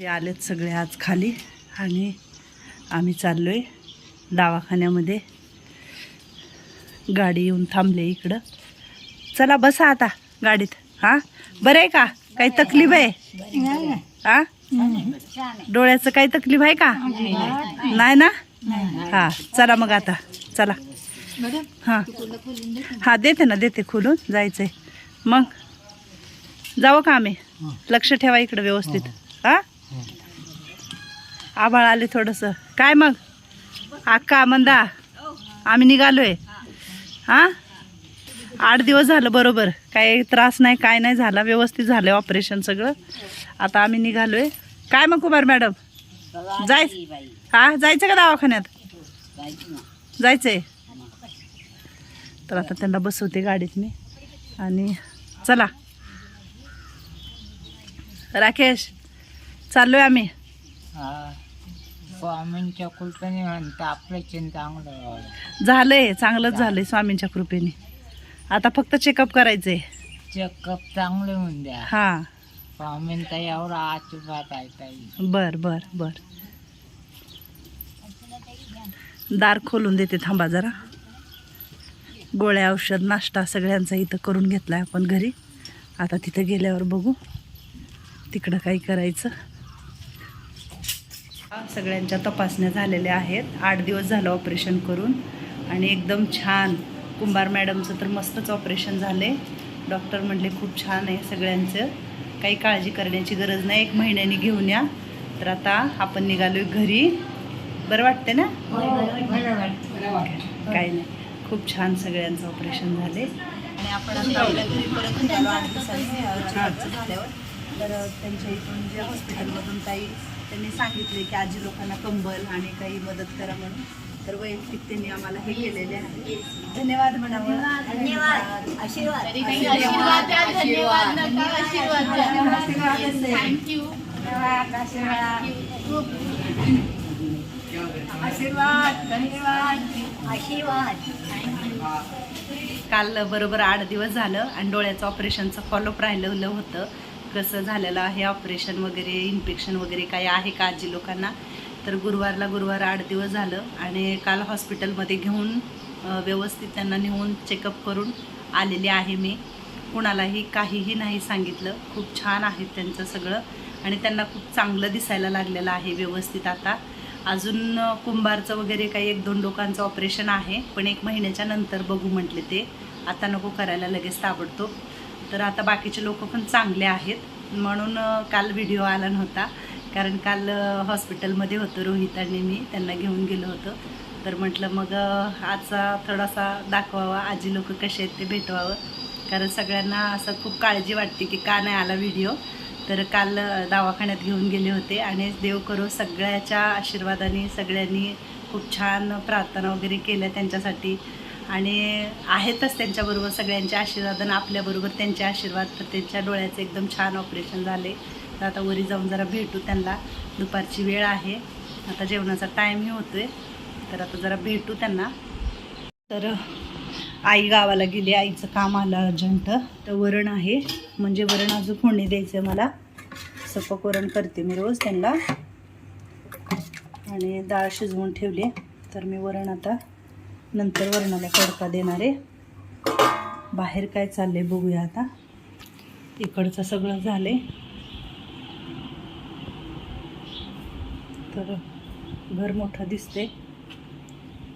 ते आलेत सगळे आज खाली आणि आम्ही चाललो आहे दवाखान्यामध्ये. गाडी येऊन थांबले इकडं. चला बसा आता गाडीत. हां? बरं आहे का? काही तकलीफ आहे? हां? डोळ्याचं काही तकलीफ आहे का? नाही ना? हा चला मग आता. चला. हां. हां देते ना देते खोलून. जायचंय. मग? जावं का आम्ही? लक्ष ठेवा इकडं व्यवस्थित. आभाळ आले थोडंसं. काय मग? अक्का मंदा आम्ही निघालोय. हा? आठ दिवस झालं बरोबर. काही त्रास नाही काय नाही झाला व्यवस्थित झालं ऑपरेशन सगळं. आता आम्ही निघालोय. काय मग कुमार मॅडम? जाय हा जायचं का दवाखान्यात? जायचंय. तर आता त्यांना बसवते गाडीत मी आणि चला. राकेश चाललोय आम्ही. स्वामींच्या कृपेने म्हणतं आपलं चिंता चांगलं व्हावं. झालंय चांगलंच झालंय. स्वामींच्या कृपेने. आता फक्त चेकअप करायचंय. चेकअप चांगले होऊन द्या. हा. स्वामींचा एवढा आशीर्वाद आहे ताई. बर बर बर. दार खोलून देते थांबा जरा. गोळ्या औषध नाश्ता सगळ्यांचा इथं करून घेतलाय आपण घरी. आता तिथं गेल्यावर बघू. तिकडं काही करायचं. सगळ्यांच्या तपासण्या झालेल्या आहेत. आठ दिवस झालं ऑपरेशन करून आणि एकदम छान. कुंभार मॅडमचं तर मस्तच ऑपरेशन झाले. डॉक्टर म्हणले खूप छान आहे सगळ्यांचं. काही काळजी करण्याची गरज नाही. एक महिन्यानी घेऊन या. तर आता आपण निघालोय घरी. बरं वाटते ना काही नाही. खूप छान सगळ्यांचं ऑपरेशन झाले. आणि आपण आता घरी परत निघालो. आठ दिवसांनी झाल्यावर. तर त्यांच्या इथून जे हॉस्पिटलमधून काही त्यांनी सांगितले की आजी लोकांना कंबल आणि काही मदत करा म्हणून. तर वैयक्तिक त्यांनी आम्हाला हे केलेले आहे. धन्यवाद म्हणावं. धन्यवाद. आशीर्वाद. धन्यवाद आशीर्वाद. काल बरोबर आठ दिवस झालं आणि डोळ्याचं ऑपरेशनचं फॉलोअप राहिलेलं होतं. कसं झालेलं आहे. ऑपरेशन वगैरे इन्फेक्शन वगैरे काही आहे का आजी लोकांना? तर गुरुवारला गुरुवार आठ दिवस झालं आणि काल हॉस्पिटलमध्ये घेऊन व्यवस्थित त्यांना नेऊन चेकअप करून आलेले आहे मी. कुणालाही काहीही नाही सांगितलं. खूप छान आहे त्यांचं सगळं आणि त्यांना खूप चांगलं दिसायला लागलेलं आहे व्यवस्थित आता. अजून कुंभारचं वगैरे काही एक दोन लोकांचं ऑपरेशन आहे. पण एक महिन्याच्या नंतर बघू म्हटले ते. आता नको करायला लगेच ताबडतोब. तर आता बाकीचे लोक पण चांगले आहेत. म्हणून काल व्हिडिओ आला नव्हता. कारण काल हॉस्पिटलमध्ये होतं रोहित आणि मी. त्यांना घेऊन गेलो होतो. तर म्हटलं मग आजचा थोडासा दाखवावा. आजी लोक कसे आहेत ते भेटवावं. कारण सगळ्यांना असं खूप काळजी वाटते की का नाही आला व्हिडिओ. तर काल दवाखान्यात घेऊन गेले होते. आणि देव करो सगळ्याच्या आशीर्वादाने सगळ्यांनी खूप छान प्रार्थना वगैरे केल्या त्यांच्यासाठी. आणि आहेतच त्यांच्याबरोबर सगळ्यांचे आशीर्वाद आणि आपल्याबरोबर त्यांचे आशीर्वाद तर त्यांच्या डोळ्याचं एकदम छान ऑपरेशन झाले. तर आता वरी जाऊन जरा भेटू त्यांना. दुपारची वेळ आहे. आता जेवणाचा टाईमही होतो आहे तर आता जरा भेटू त्यांना. तर आई गावाला गेली. आईचं काम आलं अर्जंट. तर वरण आहे. म्हणजे वरण अजून फोडणी द्यायचं आहे मला. सपक वरण करते मी रोज त्यांना. आणि डाळ शिजवून ठेवली. तर मी वरण आता नंतर वरणाला तडका देणार. आहे बाहेर काय चाललंय बघूया आता. इकडचं सगळं झालंय. तर घर मोठं दिसते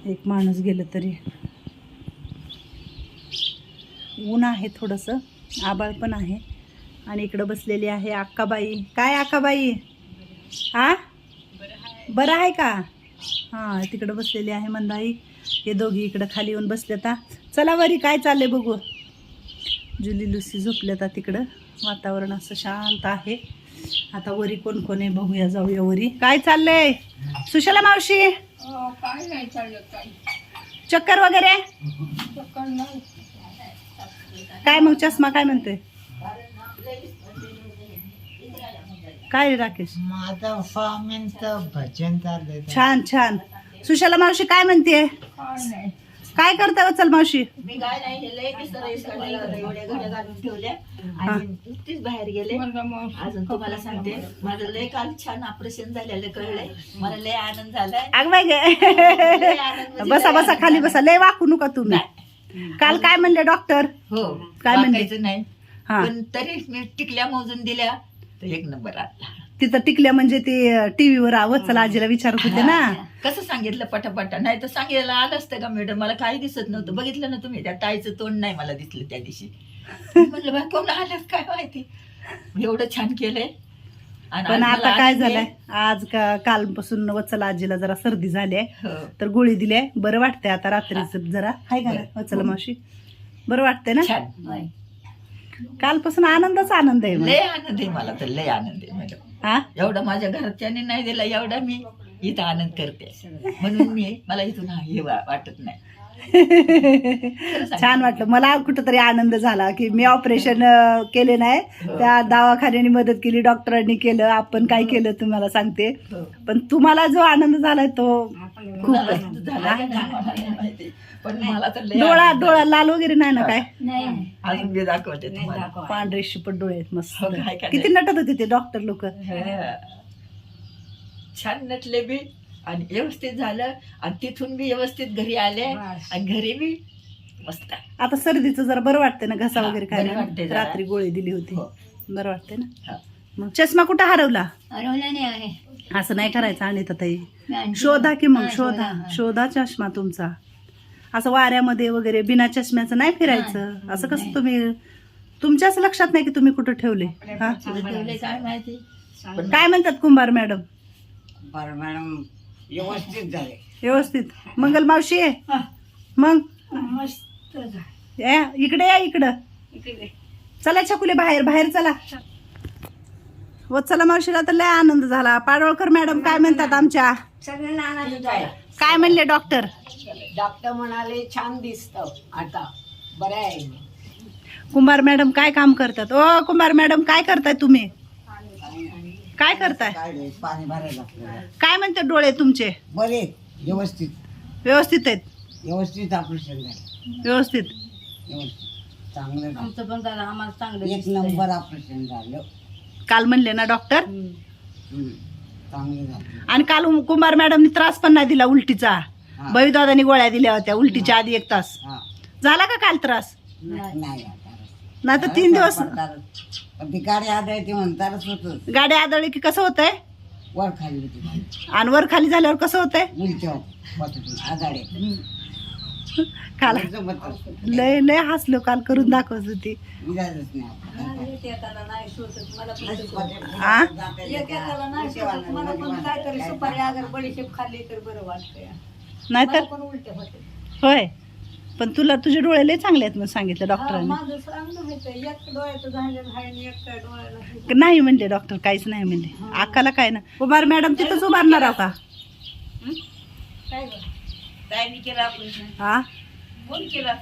एक माणूस गेलं तरी. ऊन आहे थोडंसं. आबाळ पण आहे. आणि इकडं बसलेली आहे अक्काबाई काय अक्काबाई हा बरं आहे का? हां तिकडं बसलेली आहे मंदाई. हे दोघी इकडं खाली येऊन बसलेता चला वरी काय चाललंय बघू. जुली लुसी झोपल्याता तिकडं. वातावरण असं शांत आहे. आता वरी कोण कोण आहे बघूया जाऊया वरी. काय चाललंय? सुशला मावशी? काय नाही चाललं काय चक्कर वगैरे? काय मग चष्मा काय म्हणतोय? काय रे राकेश? माझं स्वामींचं भजन चाललंय. छान छान. सुशाला मावशी काय म्हणते? काय नाही. काय करताय वचल मावशी? मी काय नाही हे लय विसर काढलेला होता एवढ्या घड्या घालून ठेवल्या. आणि नुकतीच बाहेर गेले. अजून तुम्हाला सांगते. माझं लय काल छान ऑपरेशन झालेलं कळलंय. मला लय आनंद झालाय. अग बाय म्हणजे बसा बसा आनंद खाली. बसा. लय वाकू नका तुम्ही. काल काय म्हणले डॉक्टर? हो काय म्हणले? वाकायचं नाही. हा. पण तरी मी टिकल्या मोजून दिल्या. तर एक नंबर आला. तिथं टिकल्या म्हणजे ते टीव्हीवर वचल आजीला विचारत होते ना. कसं सांगितलं पटापटा? नाही तर सांगायला आलं असतं का मॅडम मला काही दिसत नव्हतं. बघितलं ना तुम्ही त्या ताईचं तोंड नाही मला दिसलं त्या दिवशी. म्हणलं बा कोण आलं? काय माहिती? एवढं छान केलंय. आणि पण आज मला आता काय आनंद आहे. झालंय आज का कालपासून वचल आजीला जरा सर्दी झाली आहे. हो. तर गोळी दिली आहे. बरं वाटतंय आता रात्रीच जरा. हाय का वचल मावशी? बरं वाटतंय ना? छान. कालपासून आनंदच आनंद आहे लय. आनंद आहे मला तर. लय आनंद आहे मॅडम हा? एवढा माझ्या घरच्याने नाही दिला एवढा मी इथं आनंद करते. म्हणून मी मला इथून हा हे वाटत नाही. छान वाटलं. मला कुठंतरी आनंद झाला की मी ऑपरेशन केले नाही. त्या दवाखान्याने मदत केली डॉक्टरांनी केलं. आपण काय केलं तुम्हाला सांगते. हो. पण तुम्हाला जो आनंद झालाय तो खूप आहे. नाही नाही. पण मला तर लय डोळा डोळा लाल वगैरे नाही ना काय. अजून मी दाखवते तुम्हाला. पांढरे शिपट डोळे आहेत मस्त. हो, काय काय किती नटत होते ते डॉक्टर लोक? हा. छान नटले बी. आणि व्यवस्थित झालं. आणि तिथून बी व्यवस्थित घरी आले. आणि घरी बी मस्त. आता सर्दीचं जरा बरं वाटतंय ना घसा हा, वगैरे काय बरं वाटतंय नाही जरा. रात्री गोळी दिली होती. हो. बरं वाटतंय ना? हा. मग चष्मा कुठं हरवला? नाही आहे. असं नाही करायचं आणि ताई. शोधा की मग शोधा शोधा. चष्मा तुमचा. असं वाऱ्यामध्ये वगैरे बिना चष्म्याचं नाही फिरायचं? असं कसं तुम्ही तुमच्याच लक्षात नाही की तुम्ही कुठं ठेवले? हा? ठेवले काय माहिती? पण काय म्हणतात कुंभार मॅडम? बरं मॅडम व्यवस्थित झाले. व्यवस्थित. मंगल मावशी आहे मग? या, इकडे या इकडं. चला छकुले बाहेर बाहेर चला. व चला मावशीला तर लय आनंद झाला. पाडवळकर मॅडम काय म्हणतात आमच्या? सगळ्यांना आनंद झाला काय म्हणले डॉक्टर? डॉक्टर म्हणाले छान दिसत आता. बरं आहे. कुंभार मॅडम काय काम करतात? ओ कुंभार मॅडम काय करताय तुम्ही? काय करताय? काय पाणी भरायला आपल्याला काय म्हणते डोळे तुमचे? बरे व्यवस्थित. व्यवस्थित आहेत? व्यवस्थित ऑपरेशन झालं. व्यवस्थित. व्यवस्थित. चांगलं झालं. आमचं पण झालं आम्हाला चांगलं एक नंबर ऑपरेशन झालं. काल म्हणले ना डॉक्टर? आणि काल कुंभार मॅडमनी त्रास पण नाही दिला उलटीचा. हा. बळीदादानी गोळ्या दिल्या होत्या उलटीच्या आधी एक तास. झाला का काल त्रास? नाही नाही आता. नाही तर तीन दिवस गाडी आदळते होत गाडी आदळली की कसं होतंय? वर खाली. आणि वर खाली झाल्यावर कसं होतंय? काल लय लय हसलो काल करून दाखवत होती? नाहीतर होय. पण तुला तुझे डोळे लय चांगले आहेत म्हणून सांगितलं डॉक्टरांनी नाही म्हणले डॉक्टर काहीच नाही म्हणले. अक्काला काय ना कुमार मॅडम तिथंच उभारणार आहो का काय मी केलं ऑपरेशन हा? कोण केलं?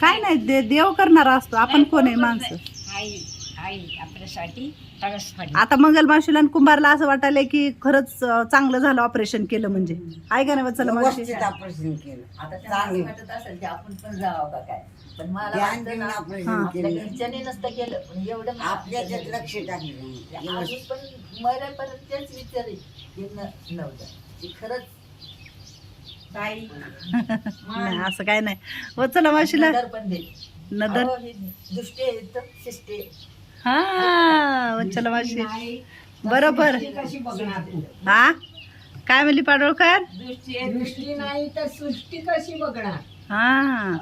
काय नाही दे देव करणारा असतो. आपण कोण आहे माणसं? आई आई आपल्यासाठी आता मंगल मावशीला आणि कुंभारला असं वाटायलंय की खरंच अं, चांगलं झालं ऑपरेशन केलं म्हणजे. आहे का नाही चला मावशी. व्यवस्थित ऑपरेशन केलं. आता त्यांना वाटत असेल की आपण पण जावं का काय? पण मला वाटतं ना, ऑपरेशन आपल्या केलं. घरच्याने नसतं केलं. पण एवढं मला आपल्या वाटतं. त्यात लक्ष टाकलं. अजून पण मरेपर्यंत तेच विचार आहे. की न- नव्हतं. की खरंच ताई. नाही असं काय नाही. व चला मावशीला. नदर पण दे. नदर. अहो, ही दृष्टी तर. हा वंचला मावशी. बरोबर. कशी बघणार तू हा? काय म्हणली पाडोळकर? दृष्टी आहे दृष्टी नाही तर सृष्टी कशी बघणार? हा.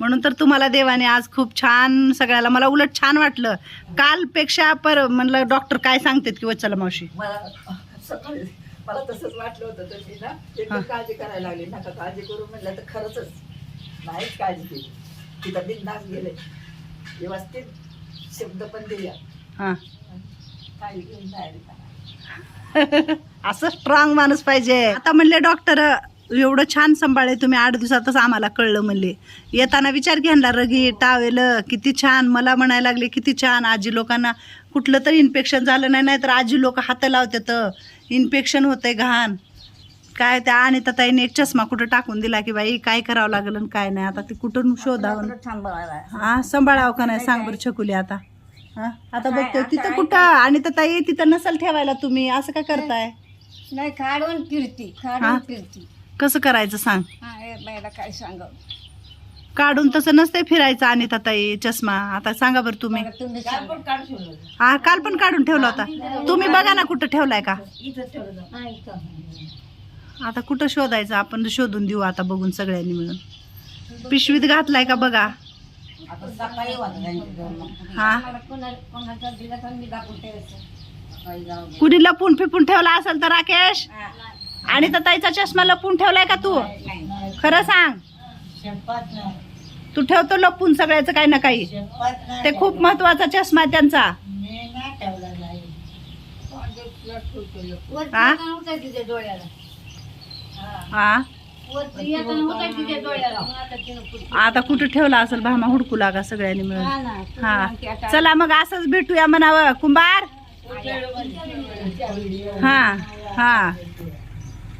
म्हणून तर तुम्हाला देवाने आज खूप छान सगळ्याला मला उलट छान वाटलं. कालपेक्षा पर म्हणलं डॉक्टर काय सांगतात की वच्चला मावशी. मला सकाळी मला तसंच वाटलं होतं तर मी ना एकदम काळजी करायला लागली. नका काळजी करू म्हटलं तर खरंच नाहीच काळजी केली. तिथं बिंदास गेले. व्यवस्थित शब्द पण दिल्या हा. काही घेऊन बाहेर येताना. असं स्ट्रॉंग माणूस पाहिजे. आता म्हणले डॉक्टर एवढं छान सांभाळे तुम्ही आठ दिवसातच आम्हाला कळलं म्हणले. येताना विचार घ्यायला रगी टावेल किती छान. मला म्हणायला लागले किती छान. आजी लोकांना कुठलं तरी इन्फेक्शन झालं नाही नाही तर आजी लोक हात लावतात. इन्फेक्शन होतंय घाण. काय त्या आणि ताईने एक चष्मा कुठं टाकून दिला की बाई काय करावं लागलं आणि काय नाही. आता ते कुठून शोधावं? हा. सांभाळावं का नाही? सांग बरं छकुली आता. हा आता बघतोय तिथं कुठं? आणि तर ताई तिथं नसल ठेवायला तुम्ही? असं काय करताय? नाही काढून फिरती? काढून फिरती. कसं करायचं सांग? काय सांग काढून तसं नसतंय फिरायचं आणि ताई चष्मा. आता सांगा बरं तुम्ही. तुम्ही सांगा. हा काल पण काढून ठेवला होता. तुम्ही बघा ना कुठं ठेवलाय का? हा, इथं. आता कुठं शोधायचं? आपण शोधून देऊ आता बघून सगळ्यांनी मिळून. पिशवीत घातलाय का बघा? हा? मला कोणा- कोणाचा दिला तर मी दाखवून ठेवायचं. कुणी लपून फिपून ठेवला असेल तर राकेश? आणि तर ताईचा चष्मा लपून ठेवलाय का तू? नाही. खरं सांग. तू ठेवतो लपून सगळ्याचं काही ना काही. ते खूप महत्त्वाचा चष्मा आहे त्यांचा. आता कुठं ठेवला असेल भामा? हुडकू लागा सगळ्यांनी मिळून. हा हा. चला मग असंच भेटूया म्हणावं. कुंभार? हा हा.